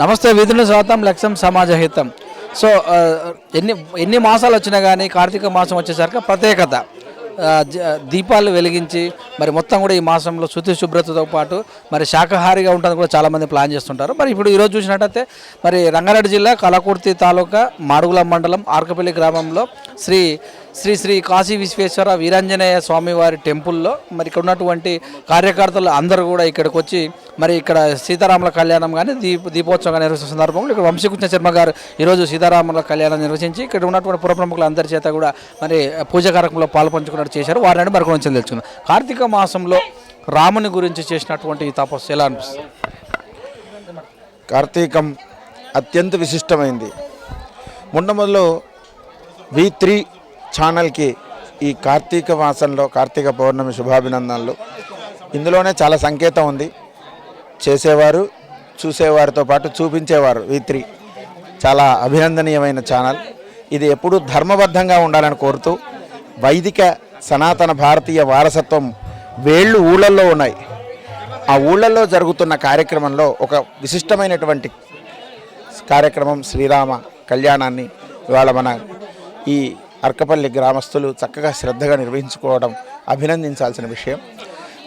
నమస్తే విధులు స్వాతం లక్ష్యం సమాజ హితం. సో ఎన్ని ఎన్ని మాసాలు వచ్చినా కానీ కార్తీక మాసం వచ్చేసరికి ప్రత్యేకత. దీపాలు వెలిగించి మరి మొత్తం కూడా ఈ మాసంలో శుద్ధి శుభ్రతతో పాటు మరి శాకాహారిగా ఉంటుంది కూడా చాలామంది ప్లాన్ చేస్తుంటారు. మరి ఇప్పుడు ఈరోజు చూసినట్టయితే మరి రంగారెడ్డి జిల్లా కలకుర్తి తాలూకా మాడుగుల మండలం ఆర్కపల్లి గ్రామంలో శ్రీ శ్రీ శ్రీ కాశీ విశ్వేశ్వర వీరాంజనేయ స్వామివారి టెంపుల్లో మరి ఇక్కడ ఉన్నటువంటి కార్యకర్తలు అందరూ కూడా ఇక్కడికి వచ్చి మరి ఇక్కడ సీతారాముల కళ్యాణం కానీ దీప దీపోత్సవం కానీ సందర్భంలో ఇక్కడ వంశీకృష్ణ శర్మ గారు ఈరోజు సీతారాముల కళ్యాణం నిర్వహించి ఇక్కడ ఉన్నటువంటి పురప్రముఖులు అందరి చేత కూడా మరి పూజ కార్యక్రమంలో పాల్పంచుకున్నట్టు చేశారు. వారిని మరి కొంచెం తెలుసుకుందాం. కార్తీక మాసంలో రాముని గురించి చేసినటువంటి ఈ తపస్సు ఎలా అనిపిస్తుంది? కార్తీకం అత్యంత విశిష్టమైంది. మొట్టమొదలు వి త్రీ ఛానల్కి ఈ కార్తీక మాసంలో కార్తీక పౌర్ణమి శుభాభినందనలు. ఇందులోనే చాలా సంకేతం ఉంది. చేసేవారు చూసేవారితో పాటు చూపించేవారు వి త్రీ. చాలా అభినందనీయమైన ఛానల్. ఇది ఎప్పుడూ ధర్మబద్ధంగా ఉండాలని కోరుతూ వైదిక సనాతన భారతీయ వారసత్వం వేళ్ళు ఊళ్ళల్లో ఉన్నాయి. ఆ ఊళ్ళల్లో జరుగుతున్న కార్యక్రమంలో ఒక విశిష్టమైనటువంటి కార్యక్రమం శ్రీరామ కళ్యాణాన్ని ఇవాళ మన ఈ అర్కపల్లి గ్రామస్తులు చక్కగా శ్రద్ధగా నిర్వహించుకోవడం అభినందించాల్సిన విషయం.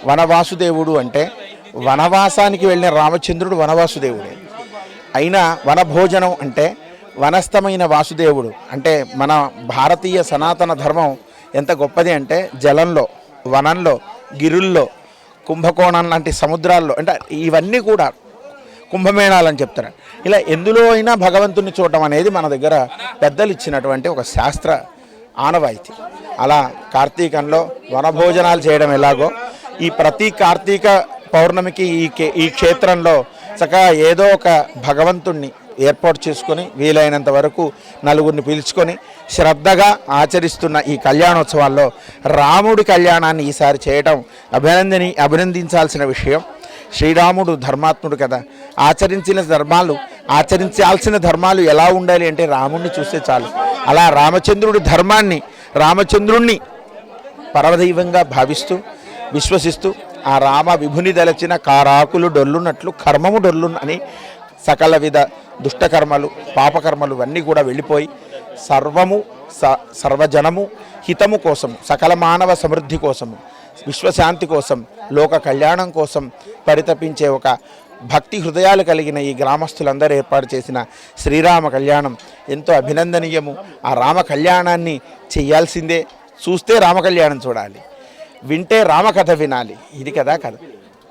వనవాసుదేవుడు అంటే వనవాసానికి వెళ్ళిన రామచంద్రుడు వనవాసుదేవుడే. అయినా వనభోజనం అంటే వనస్థమైన వాసుదేవుడు. అంటే మన భారతీయ సనాతన ధర్మం ఎంత గొప్పది అంటే జలంలో వనంలో గిరుల్లో కుంభకోణం లాంటి సముద్రాల్లో అంటే ఇవన్నీ కూడా కుంభమేళాలని చెప్తారు. ఇలా ఎందులో అయినా భగవంతుని చూడటం అనేది మన దగ్గర పెద్దలు ఇచ్చినటువంటి ఒక శాస్త్ర ఆనవాయితీ. అలా కార్తీకంలో వనభోజనాలు చేయడం ఎలాగో ఈ ప్రతి కార్తీక పౌర్ణమికి ఈ ఈ క్షేత్రంలో చక్కగా ఏదో ఒక భగవంతుణ్ణి ఏర్పాటు చేసుకొని వీలైనంత వరకు నలుగురిని పిలుచుకొని శ్రద్ధగా ఆచరిస్తున్న ఈ కళ్యాణోత్సవాల్లో రాముడి కళ్యాణాన్ని ఈసారి చేయటం అభినందని అభినందించాల్సిన విషయం. శ్రీరాముడు ధర్మాత్ముడు కదా. ఆచరించిన ధర్మాలు ఆచరించాల్సిన ధర్మాలు ఎలా ఉండాలి అంటే రాముడిని చూస్తే చాలు. అలా రామచంద్రుడి ధర్మాన్ని రామచంద్రుణ్ణి పరమదైవంగా భావిస్తూ విశ్వసిస్తూ ఆ రామ విభుని దలచిన కారాకులు డొల్లున్నట్లు కర్మము డొల్లు అని సకల విధ దుష్టకర్మలు పాపకర్మలు ఇవన్నీ కూడా వెళ్ళిపోయి సర్వము స సర్వజనము హితము కోసం సకల మానవ సమృద్ధి కోసము విశ్వశాంతి కోసం లోక కళ్యాణం కోసం పరితపించే ఒక భక్తి హృదయాలు కలిగిన ఈ గ్రామస్తులందరూ ఏర్పాటు చేసిన శ్రీరామ కళ్యాణం ఎంతో అభినందనీయము. ఆ రామ కళ్యాణాన్ని చేయాల్సిందే. చూస్తే రామ కళ్యాణం చూడాలి. వింటే రామకథ వినాలి. ఇది కదా కథ.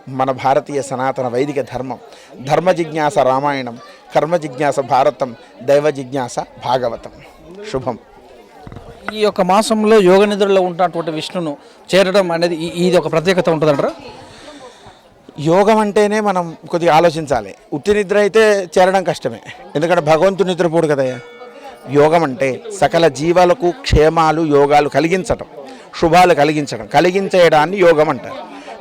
మన భారతీయ సనాతన వైదిక ధర్మం. ధర్మ జిజ్ఞాస రామాయణం కర్మ జిజ్ఞాస భారతం దైవ జిజ్ఞాస భాగవతం. శుభం. ఈ యొక్క మాసంలో యోగ నిద్రలో ఉన్నటువంటి విష్ణును చేరడం అనేది ఇది ఒక ప్రత్యేకత ఉంటుందంటారా? యోగం అంటేనే మనం కొద్దిగా ఆలోచించాలి. ఉత్తి నిద్ర అయితే చేరడం కష్టమే. ఎందుకంటే భగవంతుడు నిద్రపోడు కదయ్యా? యోగం అంటే సకల జీవాలకు క్షేమాలు యోగాలు కలిగించటం శుభాలు కలిగించడం కలిగించేయడాన్ని యోగం అంటారు.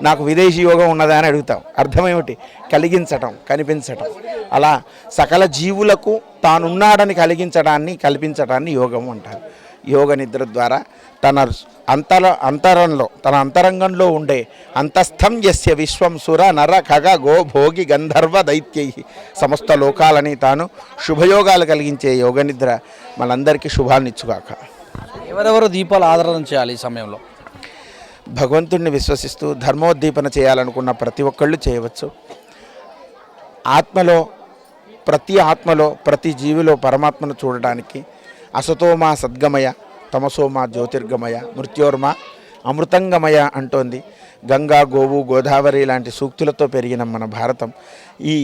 నాకు విదేశీ యోగం ఉన్నదా అని అడుగుతాం. అర్థం ఏమిటి కలిగించటం కనిపించటం. అలా సకల జీవులకు తానున్నాడని కలిగించడాన్ని కల్పించడాన్ని యోగం అంటారు. యోగ నిద్ర ద్వారా తన అంతర అంతరంలో తన అంతరంగంలో ఉండే అంతస్థం యస్య విశ్వం సుర నర ఖగ గో భోగి గంధర్వ దైత్యై. సమస్త లోకాలని తాను శుభయోగాలు కలిగించే యోగ నిద్ర మనందరికీ శుభాన్నిచ్చుగాక. ఎవరెవరు దీపాలు ఆదరణ చేయాలి ఈ సమయంలో? భగవంతుణ్ణి విశ్వసిస్తూ ధర్మోద్దీపన చేయాలనుకున్న ప్రతి ఒక్కళ్ళు చేయవచ్చు. ఆత్మలో ప్రతి ఆత్మలో ప్రతి జీవిలో పరమాత్మను చూడడానికి అసతోమా సద్గమయ తమసోమా జ్యోతిర్గమయ మృత్యోర్మ అమృతంగమయ అంటోంది. గంగా గోవు గోదావరి లాంటి సూక్తులతో పెరిగిన మన భారతం ఈ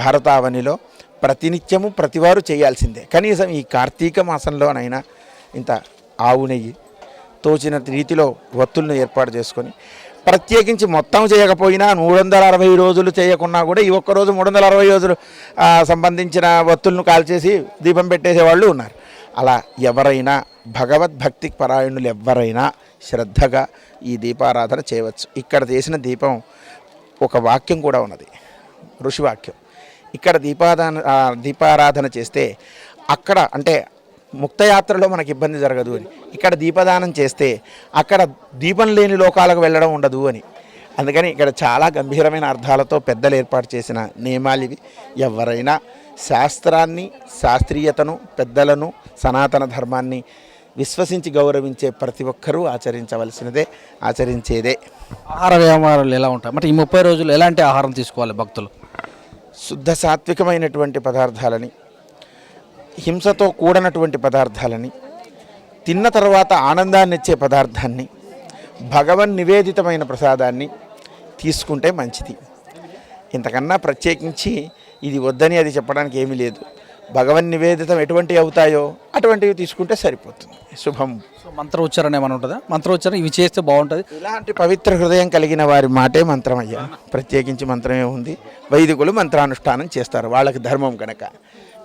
భారతావనిలో ప్రతినిత్యము ప్రతివారు చేయాల్సిందే. కనీసం ఈ కార్తీక మాసంలోనైనా ఇంత ఆవు నెయ్యి తోచిన రీతిలో వత్తులను ఏర్పాటు చేసుకొని ప్రత్యేకించి మొత్తం చేయకపోయినా మూడు వందల అరవై రోజులు చేయకున్నా కూడా ఈ ఒక్కరోజు మూడు వందల అరవై రోజులు సంబంధించిన వత్తులను కాల్చేసి దీపం పెట్టేసే వాళ్ళు ఉన్నారు. అలా ఎవరైనా భగవద్భక్తి పరాయణులు ఎవరైనా శ్రద్ధగా ఈ దీపారాధన చేయవచ్చు. ఇక్కడ చేసిన దీపం ఒక వాక్యం కూడా ఉన్నది. ఋషివాక్యం ఇక్కడ దీపాదాన దీపారాధన చేస్తే అక్కడ అంటే ముక్తయాత్రలో మనకి ఇబ్బంది జరగదు అని. ఇక్కడ దీపదానం చేస్తే అక్కడ దీపం లేని లోకాలకు వెళ్ళడం ఉండదు అని. అందుకని ఇక్కడ చాలా గంభీరమైన అర్థాలతో పెద్దలు ఏర్పాటు చేసిన నియమాలు ఇవి ఎవరైనా శాస్త్రాన్ని శాస్త్రీయతను పెద్దలను సనాతన ధర్మాన్ని విశ్వసించి గౌరవించే ప్రతి ఒక్కరూ ఆచరించవలసినదే ఆచరించేదే. ఆహార వ్యవహారాలు ఎలా ఉంటాయి? అంటే ఈ ముప్పై రోజులు ఎలాంటి ఆహారం తీసుకోవాలి భక్తులు? శుద్ధ సాత్వికమైనటువంటి పదార్థాలని హింసతో కూడనటువంటి పదార్థాలని తిన్న తర్వాత ఆనందాన్ని ఇచ్చే పదార్థాన్ని భగవన్ నివేదితమైన ప్రసాదాన్ని తీసుకుంటే మంచిది. ఇంతకన్నా ప్రత్యేకించి ఇది వద్దని అది చెప్పడానికి ఏమీ లేదు. భగవన్ నివేదితం ఎటువంటివి అవుతాయో అటువంటివి తీసుకుంటే సరిపోతుంది. శుభం. సో మంత్ర ఉచ్చారణ ఏమైనా ఉంటుందా? మంత్ర ఉచ్చారణ ఇవి చేస్తే బాగుంటుంది. ఇలాంటి పవిత్ర హృదయం కలిగిన వారి మాటే మంత్రం అయ్యా ప్రత్యేకించి మంత్రమే ఉంది. వైదికులు మంత్రానుష్ఠానం చేస్తారు. వాళ్ళకి ధర్మం కనుక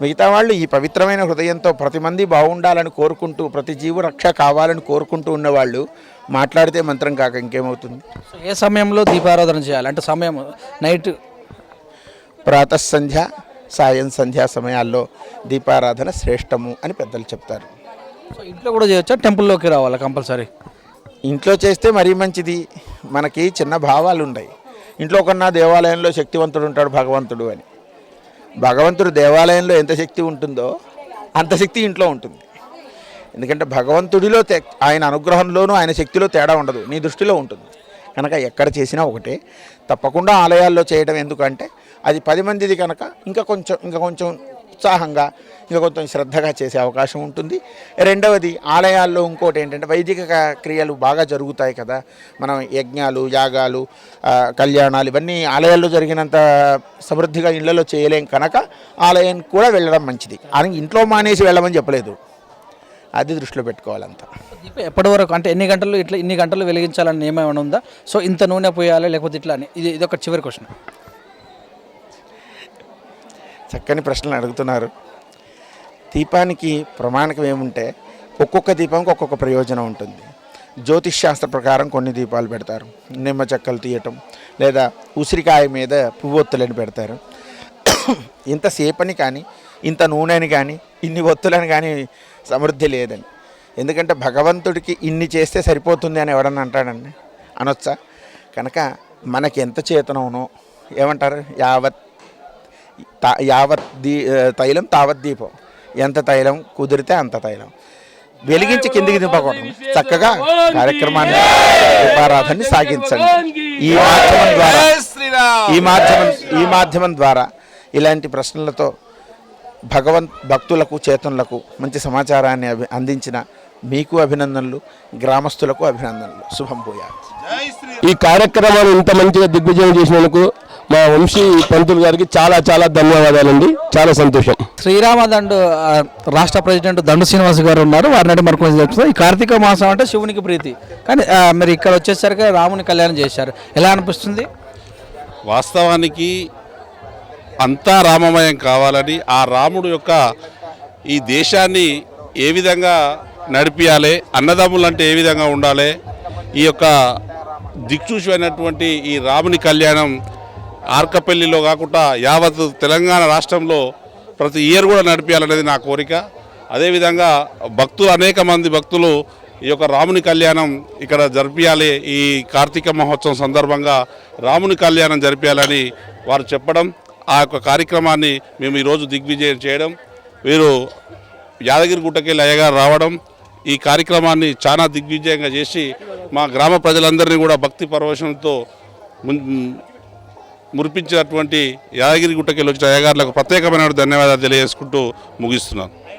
మిగతా వాళ్ళు ఈ పవిత్రమైన హృదయంతో ప్రతి మంది బాగుండాలని కోరుకుంటూ ప్రతి జీవు రక్ష కావాలని కోరుకుంటూ ఉన్నవాళ్ళు మాట్లాడితే మంత్రం కాక ఇంకేమవుతుంది? సో ఏ సమయంలో దీపారాధన చేయాలి? అంటే సమయం నైట్. ప్రాతఃసంధ్య సాయం సంధ్యా సమయాల్లో దీపారాధన శ్రేష్టము అని పెద్దలు చెప్తారు. సో ఇంట్లో కూడా చేయొచ్చా? టెంపుల్లోకి రావాలా కంపల్సరీ? ఇంట్లో చేస్తే మరీ మంచిది. మనకి చిన్న భావాలు ఉన్నాయి ఇంట్లో కన్నా దేవాలయంలో శక్తివంతుడు ఉంటాడు భగవంతుడు అని. భగవంతుడు దేవాలయంలో ఎంత శక్తి ఉంటుందో అంత శక్తి ఇంట్లో ఉంటుంది. ఎందుకంటే భగవంతుడిలో ఆయన అనుగ్రహంలోనూ ఆయన శక్తిలో తేడా ఉండదు. నీ దృష్టిలో ఉంటుంది. కనుక ఎక్కడ చేసినా ఒకటే. తప్పకుండా ఆలయాల్లో చేయడం ఎందుకంటే అది పది మందిది కనుక ఇంకా కొంచెం ఇంకా కొంచెం ఉత్సాహంగా ఇంకా కొంచెం శ్రద్ధగా చేసే అవకాశం ఉంటుంది. రెండవది ఆలయాల్లో ఇంకోటి ఏంటంటే వైదిక క్రియలు బాగా జరుగుతాయి కదా. మనం యజ్ఞాలు యాగాలు కళ్యాణాలు ఇవన్నీ ఆలయాల్లో జరిగినంత సమృద్ధిగా ఇళ్ళలో చేయలేం కనుక ఆలయం కూడా వెళ్ళడం మంచిది. అని ఇంట్లో మానేసి వెళ్ళమని చెప్పలేదు. అది దృష్టిలో పెట్టుకోవాలంతా. ఎప్పటి వరకు అంటే ఎన్ని గంటలు ఇట్లా ఇన్ని గంటలు వెలిగించాలని నియమం ఏమైనా ఉందా? సో ఇంత నూనె పోయాలి లేకపోతే ఇట్లా అని. ఇది ఇది ఒక చివరి క్వశ్చన్. చక్కని ప్రశ్నలు అడుగుతున్నారు. దీపానికి ప్రమాణకం ఏముంటే ఒక్కొక్క దీపంకి ఒక్కొక్క ప్రయోజనం ఉంటుంది. జ్యోతిష్ శాస్త్ర ప్రకారం కొన్ని దీపాలు పెడతారు. నిమ్మ చెక్కలు తీయటం లేదా ఉసిరికాయ మీద పువ్వొత్తులని పెడతారు. ఇంతసేపని కానీ ఇంత నూనెని కానీ ఇన్ని ఒత్తులని కానీ సమృద్ధి లేదని. ఎందుకంటే భగవంతుడికి ఇన్ని చేస్తే సరిపోతుంది అని ఎవడన్నా అంటాడండి? అనొచ్చా? కనుక మనకి ఎంత చేతనవునో ఏమంటారు? యావత్ యావత్ దీ తైలం తావత్ దీపం. ఎంత తైలం? కుదిరితే అంత తైలం. వెలిగించి కిందికి దింపకూడదు. చక్కగా కార్యక్రమాన్ని దీపారాధనని సాగించండి. ఈ మాధ్యమం ద్వారా ఈ మాధ్యమం ఈ మాధ్యమం ద్వారా ఇలాంటి ప్రశ్నలతో భగవంత్ భక్తులకు చేతనులకు మంచి సమాచారాన్ని అభి అందించిన మీకు అభినందనలు గ్రామస్తులకు అభినందనలు. శుభం పోయాలి ఈ కార్యక్రమాన్ని ఇంత మంచిగా దిగ్విజయం చేసినందుకు మా వంశీ పంతులు గారికి చాలా చాలా ధన్యవాదాలండి. చాలా సంతోషం. శ్రీరామ దండు రాష్ట్ర ప్రెసిడెంట్ దండు శ్రీనివాస్ గారు ఉన్నారు. వారిని మనకు కొంచెం చెప్తుంది ఈ కార్తీక మాసం అంటే శివునికి ప్రీతి. కానీ మరి ఇక్కడ వచ్చేసరికి రాముని కళ్యాణం చేశారు. ఎలా అనిపిస్తుంది? వాస్తవానికి అంతా రామమయం కావాలని ఆ రాముడు యొక్క ఈ దేశాన్ని ఏ విధంగా నడిపియాలి అన్నదమ్ములు అంటే ఏ విధంగా ఉండాలి ఈ యొక్క దిక్సూచమైనటువంటి ఈ రాముని కళ్యాణం ఆర్కపల్లిలో కాకుండా యావత్ తెలంగాణ రాష్ట్రంలో ప్రతి ఇయర్ కూడా నడిపించాలనేది నా కోరిక. అదేవిధంగా భక్తులు అనేక మంది భక్తులు ఈ యొక్క రాముని కళ్యాణం ఇక్కడ జరిపించాలి ఈ కార్తీక మహోత్సవం సందర్భంగా రాముని కళ్యాణం జరిపించాలని వారు చెప్పడం ఆ యొక్క కార్యక్రమాన్ని మేము ఈరోజు దిగ్విజయం చేయడం వీరు యాదగిరిగుట్టకెళ్ళి అయ్యగారు రావడం ఈ కార్యక్రమాన్ని చాలా దిగ్విజయంగా చేసి మా గ్రామ ప్రజలందరినీ కూడా భక్తి పరవశంతో మున్- మురిపించినటువంటి యాదగిరి గుట్టకెళ్ళి వచ్చిన అయ్యగారులకు ప్రత్యేకమైన ధన్యవాదాలు తెలియజేసుకుంటూ ముగిస్తున్నాను.